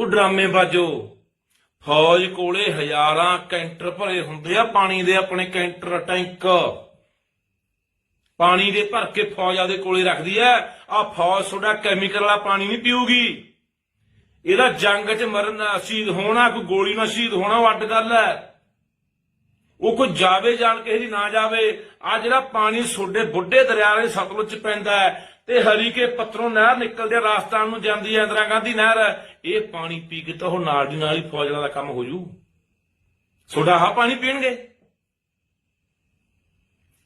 ਉਹ ਡਰਾਮੇ ਬਾਜੋ। ਫੌਜ ਕੋਲੇ ਹਜ਼ਾਰਾਂ ਕੈਂਟਰ ਭਰੇ ਹੁੰਦੇ ਆ, ਪਾਣੀ ਦੇ ਆਪਣੇ ਕੈਂਟਰ ਟੈਂਕ। ਪਾਣੀ ਦੇ ਭਰ ਕੇ ਫੌਜ ਆਦੇ ਕੋਲੇ ਰੱਖਦੀ ਐ। ਆ ਫੌਜ ਤੁਹਾਡਾ ਕੈਮੀਕਲ ਵਾਲਾ ਪਾਣੀ ਨਹੀਂ ਪੀਊਗੀ। ਇਹਦਾ ਜੰਗ 'ਚ ਮਰਨ ਸ਼ਹੀਦ ਹੋਣਾ, ਕੋਈ ਗੋਲੀ ਨਾਲ ਸ਼ਹੀਦ ਹੋਣਾ, ਉਹ ਅੱਡ ਗੱਲ ਐ। ਉਹ ਕੋਈ ਜਾਵੇ ਜਾਣ ਕੇ ਦੀ ਨਾ ਜਾਵੇ। ਆ ਜਿਹੜਾ ਪਾਣੀ ਛੋਡੇ ਬੁੱਢੇ ਦਰਿਆ ਦੇ ਸਤਲੁਜ ਚ ਪੈਂਦਾ ਹੈ ਹਰੀ ਕੇ ਪੱਤਰੋਂ ਨਹਿਰ ਨਿਕਲਦੀ ਹੈ ਰਾਜਸਥਾਨ ਨੂੰ ਜਾਂਦੀ ਹੈ ਇੰਦਰਾ ਗਾਂਧੀ ਨਹਿਰ। ਇਹ ਪਾਣੀ ਪੀ ਕੇ ਤਾਂ ਉਹ ਨਾਲ ਦੀ ਨਾਲ ਹੀ ਫੌਜਾਂ ਦਾ ਕੰਮ ਹੋ ਜੂ। ਛੋਡਾ ਆਹ ਪਾਣੀ ਪੀਣਗੇ?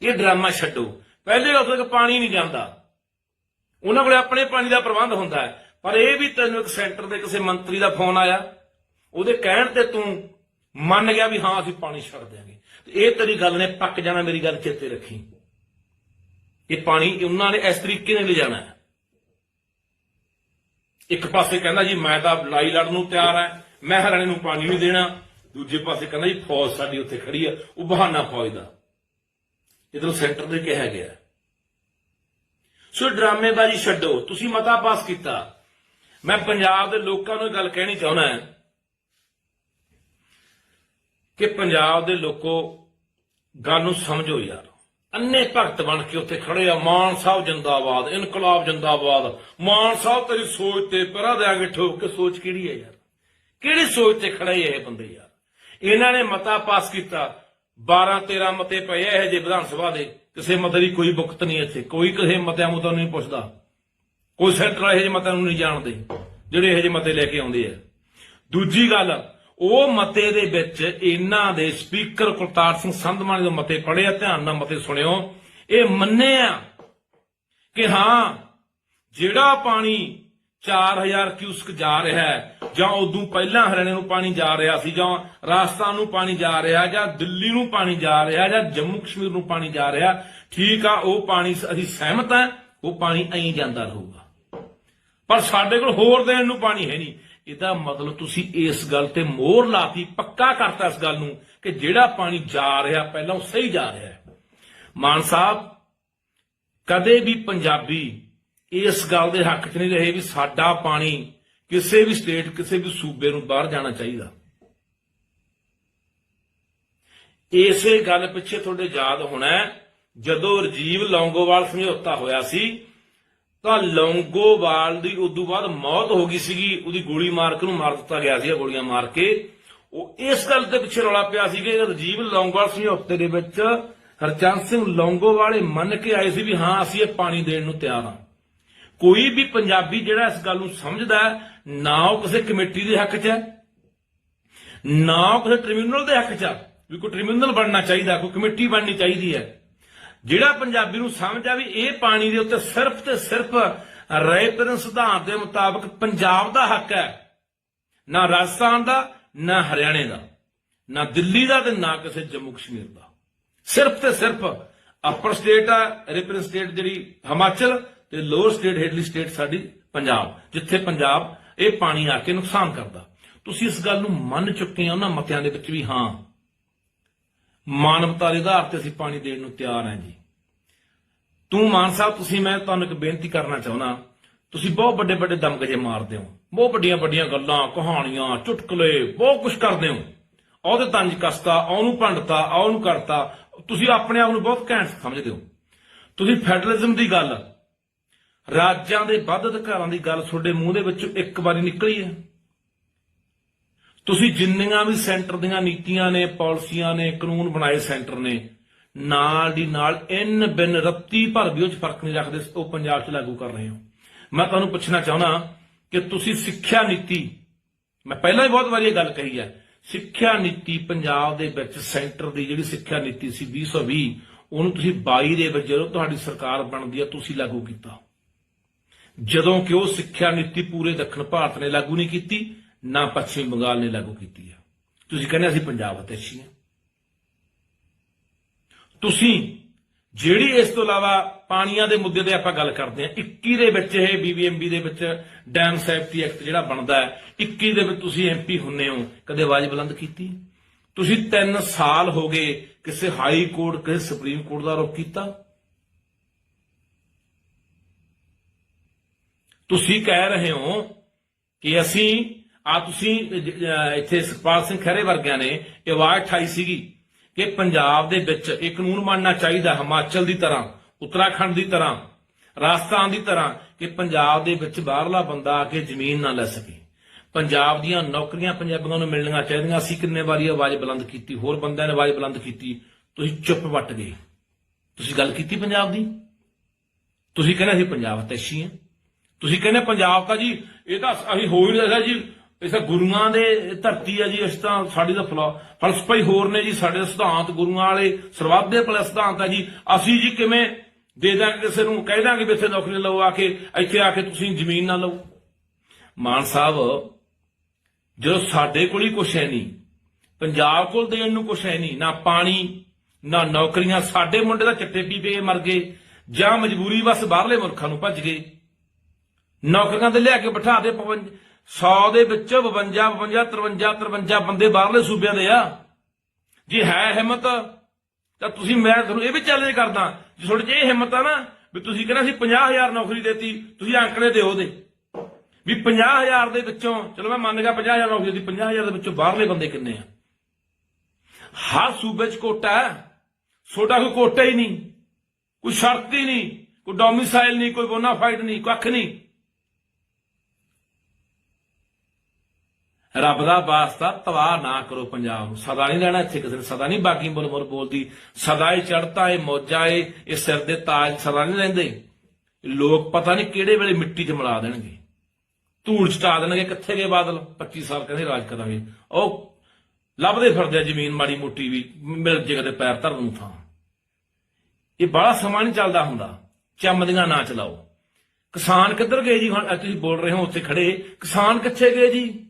ਇਹ ਡਰਾਮਾ ਛੱਡੋ। ਪਹਿਲੇ ਉੱਥੇ ਤੱਕ ਪਾਣੀ ਨਹੀਂ ਜਾਂਦਾ। ਉਹਨਾਂ ਕੋਲੇ ਆਪਣੇ ਪਾਣੀ ਦਾ ਪ੍ਰਬੰਧ ਹੁੰਦਾ ਹੈ। ਪਰ ਇਹ ਵੀ ਤੈਨੂੰ ਇੱਕ ਸੈਂਟਰ ਦੇ ਕਿਸੇ ਮੰਤਰੀ ਦਾ ਫੋਨ ਆਇਆ। ਉਹਦੇ ਕਹਿਣ ਤੇ ਤੂੰ ਮੰਨ ਗਿਆ ਵੀ ਹਾਂ, ਅਸੀਂ ਪਾਣੀ ਛੱਡ ਦਿਆਂਗੇ। ਇਹ ਤੇਰੀ ਗੱਲ ਨੇ ਪੱਕ ਜਾਣਾ, ਮੇਰੀ ਗੱਲ ਚੇਤੇ ਰੱਖੀ। ਇਹ ਪਾਣੀ ਉਹਨਾਂ ਨੇ ਇਸ ਤਰੀਕੇ ਨਾਲ ਲਿਜਾਣਾ ਹੈ। ਇੱਕ ਪਾਸੇ ਕਹਿੰਦਾ ਜੀ, ਮੈਂ ਤਾਂ ਲੜਾਈ ਲੜਨ ਨੂੰ ਤਿਆਰ ਹਾਂ, ਮੈਂ ਹਰਿਆਣੇ ਨੂੰ ਪਾਣੀ ਨਹੀਂ ਦੇਣਾ। ਦੂਜੇ ਪਾਸੇ ਕਹਿੰਦਾ ਜੀ, ਫੌਜ ਸਾਡੀ ਉੱਥੇ ਖੜੀ ਆ, ਉਹ ਬਹਾਨਾ ਫੌਜ ਦਾ। ਇਧਰੋਂ ਸੈਂਟਰ ਦੇ ਕਿਹਾ ਗਿਆ। ਸੋ ਡਰਾਮੇਬਾਜ਼ੀ ਛੱਡੋ, ਤੁਸੀਂ ਮਤਾ ਪਾਸ ਕੀਤਾ। ਮੈਂ ਪੰਜਾਬ ਦੇ ਲੋਕਾਂ ਨੂੰ ਇਹ ਗੱਲ ਕਹਿਣੀ ਚਾਹੁੰਦਾ ਹਾਂ ਕਿ ਪੰਜਾਬ ਦੇ ਲੋਕੋ ਗੱਲ ਨੂੰ ਸਮਝੋ ਯਾਰ। ਅੰਨੇ ਭਗਤ ਬਣ ਕੇ ਉੱਥੇ ਖੜੇ ਆ, ਮਾਨ ਸਾਹਿਬ ਜਿੰਦਾਬਾਦ, ਇਨਕਲਾਬ ਜਿੰਦਾਬਾਦ। ਮਾਨ ਸਾਹਿਬ ਤੇਰੀ ਸੋਚ ਤੇ ਪਰਾ ਦੇਾਂਗੇ ਠੋਕ ਕੇ ਸੋਚ ਕਿਹੜੀ ਹੈ ਯਾਰ? ਕਿਹੜੀ ਸੋਚ ਤੇ ਖੜੇ ਇਹ ਬੰਦੇ ਯਾਰ? ਇਹਨਾਂ ਨੇ ਮਤਾ ਪਾਸ ਕੀਤਾ। 12 13 ਮਤੇ ਪਏ ਇਹ ਜੇ ਵਿਧਾਨ ਸਭਾ ਦੇ। ਕਿਸੇ ਮਤੇ ਦੀ ਕੋਈ ਬੁਕਤ ਨਹੀਂ ਇੱਥੇ। ਕੋਈ ਕਿਸੇ ਮਤਿਆਂ ਮੁੱਦਾ ਨਹੀਂ ਪੁੱਛਦਾ। ਕੋਈ ਸੈਂਟਰ ਇਹ ਜਿਹੇ ਮਤਾਂ ਨੂੰ ਨਹੀਂ ਜਾਣਦੇ, ਜਿਹੜੇ ਇਹ ਜਿਹੇ ਮਤੇ ਲੈ ਕੇ ਆਉਂਦੇ ਆ। ਦੂਜੀ ਗੱਲ ਉਹ ਮਤੇ ਦੇ ਵਿੱਚ ਇਹਨਾਂ ਦੇ ਸਪੀਕਰ ਕੁਲਤਾਰ ਸਿੰਘ ਸੰਧਮਾਨੀ ਦੇ ਮਤੇ ਪੜ੍ਹੇ ਆ, ਧਿਆਨ ਨਾਲ ਮਤੇ ਸੁਣਿਓ। ਇਹ ਮੰਨਿਆ ਕਿ ਹਾਂ, ਜਿਹੜਾ ਪਾਣੀ 4000 ਕਿਊਸਕ ਜਾ ਰਿਹਾ ਹੈ, ਜਾਂ ਉਦੋਂ ਪਹਿਲਾਂ ਹਰਿਆਣੇ ਨੂੰ ਪਾਣੀ ਜਾ ਰਿਹਾ ਸੀ, ਜਾਂ ਰਾਜਸਥਾਨ ਨੂੰ ਪਾਣੀ ਜਾ ਰਿਹਾ, ਜਾਂ ਦਿੱਲੀ ਨੂੰ ਪਾਣੀ ਜਾ ਰਿਹਾ, ਜਾਂ ਜੰਮੂ ਕਸ਼ਮੀਰ ਨੂੰ ਪਾਣੀ ਜਾ ਰਿਹਾ, ਠੀਕ ਆ, ਉਹ ਪਾਣੀ ਅਸੀਂ ਸਹਿਮਤ ਹਾਂ ਉਹ ਪਾਣੀ ਐਂ ਜਾਂਦਾ ਰਹੂਗਾ। ਪਰ ਸਾਡੇ ਕੋਲ ਹੋਰ ਦੇਣ ਨੂੰ ਪਾਣੀ ਹੈ ਨਹੀਂ। ਇਹਦਾ ਮਤਲਬ ਤੁਸੀਂ ਇਸ ਗੱਲ ਤੇ ਮੋਹਰ ਲਾਤੀ, ਪੱਕਾ ਕਰਤਾ ਇਸ ਗੱਲ ਨੂੰ ਕਿ ਜਿਹੜਾ ਪਾਣੀ ਜਾ ਰਿਹਾ ਪਹਿਲਾਂ ਉਹ ਸਹੀ ਜਾ ਰਿਹਾ ਹੈ। ਮਾਨ ਸਾਹਿਬ, ਕਦੇ ਵੀ ਪੰਜਾਬੀ ਇਸ ਗੱਲ ਦੇ ਹੱਕ 'ਚ ਨਹੀਂ ਰਹੇ ਵੀ ਸਾਡਾ ਪਾਣੀ ਕਿਸੇ ਵੀ ਸਟੇਟ, ਕਿਸੇ ਵੀ ਸੂਬੇ ਨੂੰ ਬਾਹਰ ਜਾਣਾ ਚਾਹੀਦਾ। ਇਸੇ ਗੱਲ ਪਿੱਛੇ ਤੁਹਾਡੇ ਯਾਦ ਹੋਣਾ ਜਦੋਂ ਰਜੀਵ ਲੌਂਗੋਵਾਲ ਸਮਝੌਤਾ ਹੋਇਆ ਸੀ ਤਾਂ ਲੌਂਗੋਵਾਲ ਦੀ ਉਦੋਂ ਬਾਅਦ ਮੌਤ ਹੋ ਗਈ ਸੀਗੀ। ਉਹਦੀ ਗੋਲੀ ਮਾਰ ਕੇ ਉਹਨੂੰ ਮਾਰ ਦਿੱਤਾ ਗਿਆ ਸੀ ਗੋਲੀਆਂ ਮਾਰ ਕੇ। ਉਹ ਇਸ ਗੱਲ ਦੇ ਪਿੱਛੇ ਰੌਲਾ ਪਿਆ ਸੀ ਕਿ ਰਜੀਵ ਲੌਂਗੋਵਾਲ ਸਮਝੌਤੇ ਦੇ ਵਿੱਚ। ਹਰਚੰਦ ਸਿੰਘ ਲੌਂਗੋਵਾਲ ਇਹ ਮੰਨ ਕੇ ਆਏ ਸੀ ਵੀ ਹਾਂ, ਅਸੀਂ ਇਹ ਪਾਣੀ ਦੇਣ ਨੂੰ ਤਿਆਰ ਹਾਂ। ਕੋਈ ਵੀ ਪੰਜਾਬੀ ਜਿਹੜਾ ਇਸ ਗੱਲ ਨੂੰ ਸਮਝਦਾ ਨਾ ਉਹ ਕਿਸੇ ਕਮੇਟੀ ਦੇ ਹੱਕ 'ਚ ਹੈ, ਨਾ ਉਹ ਕਿਸੇ ਟ੍ਰਿਬਿਊਨਲ ਦੇ ਹੱਕ 'ਚ ਵੀ ਕੋਈ ਟ੍ਰਿਬਿਊਨਲ ਬਣਨਾ ਚਾਹੀਦਾ, ਕੋਈ ਕਮੇਟੀ ਬਣਨੀ ਚਾਹੀਦੀ ਹੈ। ਜਿਹੜਾ ਪੰਜਾਬੀ ਨੂੰ ਸਮਝ ਆ ਵੀ ਇਹ ਪਾਣੀ ਦੇ ਉੱਤੇ ਸਿਰਫ ਤੇ ਸਿਰਫ ਰੈਪਰਨ ਸਿਧਾਂਤ ਦੇ ਮੁਤਾਬਕ ਪੰਜਾਬ ਦਾ ਹੱਕ ਹੈ। ਨਾ ਰਾਜਸਥਾਨ ਦਾ, ਨਾ ਹਰਿਆਣੇ ਦਾ। ਨਾ ਦਿੱਲੀ ਦਾ ਤੇ ਨਾ ਕਿਸੇ ਜੰਮੂ ਕਸ਼ਮੀਰ ਦਾ। ਸਿਰਫ ਤੇ ਸਿਰਫ ਅਪਰ ਸਟੇਟ ਆ ਰੈਪਰਨ ਸਟੇਟ ਜਿਹੜੀ ਹਿਮਾਚਲ ਤੇ ਲੋਅਰ ਸਟੇਟ ਹੇਡਲੀ ਸਟੇਟ ਸਾਡੀ ਪੰਜਾਬ, ਜਿੱਥੇ ਪੰਜਾਬ ਇਹ ਪਾਣੀ ਆ ਕੇ ਨੁਕਸਾਨ ਕਰਦਾ। ਤੁਸੀਂ ਇਸ ਗੱਲ ਨੂੰ ਮੰਨ ਚੁੱਕੇ ਆ ਉਹਨਾਂ ਮਤਿਆਂ ਦੇ ਵਿੱਚ ਵੀ, ਹਾਂ। ਮਾਨਵਤਾ ਦੇ ਆਧਾਰ ਤੇ ਅਸੀਂ ਪਾਣੀ ਦੇਣ ਨੂੰ ਤਿਆਰ ਹਾਂ ਜੀ। ਤੂੰ ਮਾਨ ਸਾਹਿਬ, ਤੁਸੀਂ ਮੈਂ ਤੁਹਾਨੂੰ ਇੱਕ ਬੇਨਤੀ ਕਰਨਾ ਚਾਹੁੰਦਾ। ਤੁਸੀਂ ਬਹੁਤ ਵੱਡੇ ਵੱਡੇ ਦਮਗਜੇ ਮਾਰਦੇ ਹੋ। ਬਹੁਤ ਵੱਡੀਆਂ ਵੱਡੀਆਂ ਗੱਲਾਂ, ਕਹਾਣੀਆਂ, ਚੁਟਕਲੇ, ਬਹੁਤ ਕੁਝ ਕਰਦੇ ਹੋ। ਉਹਦੇ ਤੰਜ ਕਸਤਾ, ਉਹਨੂੰ ਭੰਡਤਾ, ਉਹਨੂੰ ਕਰਤਾ। ਤੁਸੀਂ ਆਪਣੇ ਆਪ ਨੂੰ ਬਹੁਤ ਘੈਂਟ ਸਮਝਦੇ ਹੋ। ਤੁਸੀਂ ਫੈਡਰਲਿਜ਼ਮ ਦੀ ਗੱਲ, ਰਾਜਾਂ ਦੇ ਵੱਧ ਅਧਿਕਾਰਾਂ ਦੀ ਗੱਲ ਤੁਹਾਡੇ ਮੂੰਹ ਦੇ ਵਿੱਚੋਂ ਇੱਕ ਵਾਰੀ ਨਿਕਲੀ ਹੈ। ਤੁਸੀਂ ਜਿੰਨੀਆਂ ਵੀ ਸੈਂਟਰ ਦੀਆਂ ਨੀਤੀਆਂ ਨੇ, ਪਾਲਿਸੀਆਂ ਨੇ, ਕਾਨੂੰਨ ਬਣਾਏ ਸੈਂਟਰ ਨੇ, ਨਾਲ ਦੀ ਨਾਲ ਇਨ ਬਿਨ ਰੱਤੀ ਭਰ ਵੀ ਉਹ 'ਚ ਫ਼ਰਕ ਨਹੀਂ ਰੱਖਦੇ, ਉਹ ਪੰਜਾਬ 'ਚ ਲਾਗੂ ਕਰ ਰਹੇ ਹੋ। ਮੈਂ ਤੁਹਾਨੂੰ ਪੁੱਛਣਾ ਚਾਹੁੰਦਾ ਕਿ ਤੁਸੀਂ ਸਿੱਖਿਆ ਨੀਤੀ, ਮੈਂ ਪਹਿਲਾਂ ਹੀ ਬਹੁਤ ਵਾਰੀ ਇਹ ਗੱਲ ਕਹੀ ਹੈ, ਸਿੱਖਿਆ ਨੀਤੀ ਪੰਜਾਬ ਦੇ ਵਿੱਚ ਸੈਂਟਰ ਦੀ ਜਿਹੜੀ ਸਿੱਖਿਆ ਨੀਤੀ ਸੀ 2020 ਉਹਨੂੰ ਤੁਸੀਂ 22 ਦੇ ਵਿੱਚ ਜਦੋਂ ਤੁਹਾਡੀ ਸਰਕਾਰ ਬਣਦੀ ਹੈ, ਤੁਸੀਂ ਲਾਗੂ ਕੀਤਾ। ਜਦੋਂ ਕਿ ਉਹ ਸਿੱਖਿਆ ਨੀਤੀ ਪੂਰੇ ਦੱਖਣ ਭਾਰਤ ਨੇ ਲਾਗੂ ਨਹੀਂ ਕੀਤੀ ਨਾ ਪੱਛਮੀ ਬੰਗਾਲ ਨੇ ਲਾਗੂ ਕੀਤੀ ਹੈ ਤੁਸੀਂ ਕਹਿੰਦੇ ਅਸੀਂ ਪੰਜਾਬ ਅਤੇ ਅੱਛੀ ਹਾਂ ਤੁਸੀਂ ਜਿਹੜੀ ਇਸ ਤੋਂ ਇਲਾਵਾ ਪਾਣੀਆਂ ਦੇ ਮੁੱਦੇ ਤੇ ਆਪਾਂ ਗੱਲ ਕਰਦੇ ਹਾਂ 21 ਦੇ ਵਿੱਚ ਇਹ ਬੀਬੀਐਮਬੀ ਦੇ ਵਿੱਚ ਡੈਮ ਸੇਫਟੀ ਐਕਟ ਜਿਹੜਾ ਬਣਦਾ ਹੈ 21 ਦੇ ਵਿੱਚ ਤੁਸੀਂ ਐਮਪੀ ਹੁੰਨੇ ਹੋ, ਕਦੇ ਆਵਾਜ਼ ਬੁਲੰਦ ਕੀਤੀ? ਤੁਸੀਂ 3 ਸਾਲ ਹੋ ਗਏ ਕਿਸੇ ਹਾਈ ਕੋਰਟ, ਕਿਸੇ ਸੁਪਰੀਮ ਕੋਰਟ ਦਾ ਰੁਖ ਕੀਤਾ? ਤੁਸੀਂ ਕਹਿ ਰਹੇ ਹੋ ਕਿ ਅਸੀਂ ਆ ਤੁਸੀਂ ਇੱਥੇ ਸੁਖਪਾਲ ਸਿੰਘ ਖਹਿਰੇ ਵਰਗਿਆਂ ਨੇ ਇਹ ਆਵਾਜ਼ ਉਠਾਈ ਸੀਗੀ ਕਿ ਪੰਜਾਬ ਦੇ ਵਿੱਚ ਇਹ ਕਾਨੂੰਨ ਬਣਨਾ ਚਾਹੀਦਾ ਹਿਮਾਚਲ ਦੀ ਤਰ੍ਹਾਂ, ਉੱਤਰਾਖੰਡ ਦੀ ਤਰ੍ਹਾਂ, ਰਾਜਸਥਾਨ ਦੀ ਤਰ੍ਹਾਂ ਕਿ ਪੰਜਾਬ ਦੇ ਵਿੱਚ ਬਾਹਰਲਾ ਬੰਦਾ ਆ ਕੇ ਜ਼ਮੀਨ ਨਾ ਲੈ ਸਕੇ। ਪੰਜਾਬ ਦੀਆਂ ਨੌਕਰੀਆਂ ਪੰਜਾਬੀਆਂ ਨੂੰ ਮਿਲਣੀਆਂ ਚਾਹੀਦੀਆਂ ਅਸੀਂ ਕਿੰਨੇ ਵਾਰੀ ਆਵਾਜ਼ ਬੁਲੰਦ ਕੀਤੀ, ਹੋਰ ਬੰਦਿਆਂ ਨੇ ਆਵਾਜ਼ ਬੁਲੰਦ ਕੀਤੀ। ਤੁਸੀਂ ਚੁੱਪ ਵੱਟ ਗਏ। ਤੁਸੀਂ ਗੱਲ ਕੀਤੀ ਪੰਜਾਬ ਦੀ? ਤੁਸੀਂ ਕਹਿੰਦੇ ਅਸੀਂ ਪੰਜਾਬ ਤੈਸ਼ੀ ਹਾਂ ਤੁਸੀਂ ਕਹਿੰਦੇ ਪੰਜਾਬ ਤਾਂ ਜੀ, ਇਹ ਤਾਂ ਅਸੀਂ ਹੋ ਹੀ ਨਹੀਂ ਰਿਹਾ ਜੀ। ਇਹ ਤਾਂ ਗੁਰੂਆਂ ਦੇ ਧਰਤੀ ਹੈ ਜੀ ਇਸ ਤਾਂ ਸਾਡੀ ਤਾਂ ਫਲਾ ਫਲਸਫਾ ਹੀ ਹੋਰ ਨੇ ਜੀ, ਸਾਡੇ ਸਿਧਾਂਤ ਗੁਰੂਆਂ ਵਾਲੇ ਸਰਬੱਤ ਦੇ ਭਲੇ ਸਿਧਾਂਤ ਹੈ ਜੀ। ਅਸੀਂ ਜੀ ਕਿਵੇਂ ਦੇ ਦਾਂਗੇ ਕਿਸੇ ਨੂੰ, ਕਹਿ ਦਾਂਗੇ ਵੀ ਇੱਥੇ ਨੌਕਰੀ ਲਓ, ਆ ਕੇ ਇੱਥੇ ਆ ਕੇ ਤੁਸੀਂ ਜ਼ਮੀਨ ਨਾ ਲਓ। ਮਾਨ ਸਾਹਿਬ, ਜਦੋਂ ਸਾਡੇ ਕੋਲ ਹੀ ਕੁਛ ਹੈ ਨਹੀਂ, ਪੰਜਾਬ ਕੋਲ ਦੇਣ ਨੂੰ ਕੁਛ ਹੈ ਨਹੀਂ, ਨਾ ਪਾਣੀ, ਨਾ ਨੌਕਰੀਆਂ, ਸਾਡੇ ਮੁੰਡੇ ਦਾ ਚਿੱਟੇ ਪੀ ਕੇ ਮਰ ਗਏ, ਜਾਂ ਮਜਬੂਰੀ ਬਸ ਬਾਹਰਲੇ ਮੁਲਕਾਂ ਨੂੰ ਭੱਜ ਗਏ। ਨੌਕਰੀਆਂ ਤੇ ਲਿਆ ਕੇ ਬਿਠਾ ਦੇ 100 ਦੇ ਵਿੱਚ 52 52 53 53 ਬੰਦੇ ਬਾਹਰਲੇ ਸੂਬਿਆਂ ਦੇ ਆ। ਜੇ ਹੈ ਹਿੰਮਤ, ਤਾਂ ਤੁਸੀਂ ਮੈਂ ਤੁਹਾਨੂੰ ਇਹ ਵੀ ਚੈਲੰਜ ਕਰਦਾ, ਜੇ ਤੁਹਾਡੇ 'ਚ ਇਹ ਹਿੰਮਤ ਆ ਨਾ, ਵੀ ਤੁਸੀਂ ਕਹਿੰਦੇ ਸੀ 50000 ਨੌਕਰੀ ਦੇਤੀ, ਤੁਸੀਂ ਅੰਕੜੇ ਦਿਓ ਦੇ ਵੀ 50000 ਦੇ ਵਿੱਚੋਂ, ਚਲੋ ਮੈਂ ਮੰਨ ਗਿਆ 50000 ਨੌਕਰੀ ਦੀ 50000 ਦੇ ਵਿੱਚੋਂ ਬਾਹਰਲੇ ਬੰਦੇ ਕਿੰਨੇ ਆ? ਹਰ ਸੂਬੇ 'ਚ ਕੋਟਾ ਹੈ। ਛੋਟਾ ਕੋਈ ਕੋਟਾ ਹੀ ਨਹੀਂ, ਕੋਈ ਸ਼ਰਤ ਹੀ ਨਹੀਂ, ਕੋਈ ਡੋਮਿਸਾਈਲ ਨਹੀਂ, ਕੋਈ ਬੋਨਾਫਾਈਡ ਨਹੀਂ ਕੱਖ ਨਹੀਂ। ਰੱਬ ਦਾ ਵਾਸਤਾ ਤਬਾਹ ਨਾ ਕਰੋ ਪੰਜਾਬ ਨੂੰ। ਸਦਾ ਨਹੀਂ ਰਹਿਣਾ ਇੱਥੇ ਕਿਸੇ ਨੇ। ਸਦਾ ਨਹੀਂ ਬਾਕੀ ਮੁਰ ਮੁਰ ਬੋਲਦੀ। ਸਦਾ ਹੀ ਚੜਤਾ ਏ, ਮੌਜਾ ਏ, ਇਹ ਸਿਰ ਦੇ ਤਾਜ ਸਦਾ ਨਹੀਂ ਰਹਿੰਦੇ। ਲੋਕ ਪਤਾ ਨਹੀਂ ਕਿਹੜੇ ਵੇਲੇ ਮਿੱਟੀ 'ਚ ਮਿਲਾ ਦੇਣਗੇ। ਧੂੜ ਚਟਾ ਦੇਣਗੇ ਕਿੱਥੇ ਗਏ ਬਾਦਲ? 25 ਸਾਲ ਕਹਿੰਦੇ ਰਾਜ ਕਰਾਂਗੇ। ਉਹ ਲੱਭਦੇ ਫਿਰਦੇ ਜ਼ਮੀਨ ਮਾੜੀ ਮੋਟੀ ਵੀ, ਮਿਲ ਜੇ ਕਦੇ ਪੈਰ ਧਰਨ ਨੂੰ ਥਾਂ। ਇਹ ਬੜਾ ਸਮਾਂ ਨਹੀਂ ਚੱਲਦਾ ਹੁੰਦਾ। ਚੰਮਦੀਆਂ ਨਾ ਚਲਾਓ। ਕਿਸਾਨ ਕਿੱਧਰ ਗਏ ਜੀ ਹੁਣ? ਤੁਸੀਂ ਬੋਲ ਰਹੇ ਹੋ, ਉੱਥੇ ਖੜੇ ਕਿਸਾਨ ਕਿੱਥੇ ਗਏ ਜੀ?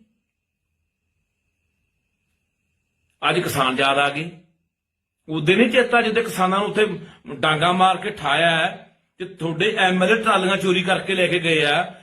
ਅੱਜ ਕਿਸਾਨ ਯਾਦ ਆ ਗਏ। ਉਦੋਂ ਨਹੀਂ ਚੇਤਾ ਜਿੱਦੇ ਕਿਸਾਨਾਂ ਨੂੰ ਉੱਥੇ ਡਾਂਗਾ ਮਾਰ ਕੇ ਠਾਇਆ ਤੇ ਤੁਹਾਡੇ ਐਮਐਲਏ ਟਰਾਲੀਆਂ ਚੋਰੀ ਕਰਕੇ ਲੈ ਕੇ ਗਏ ਆ।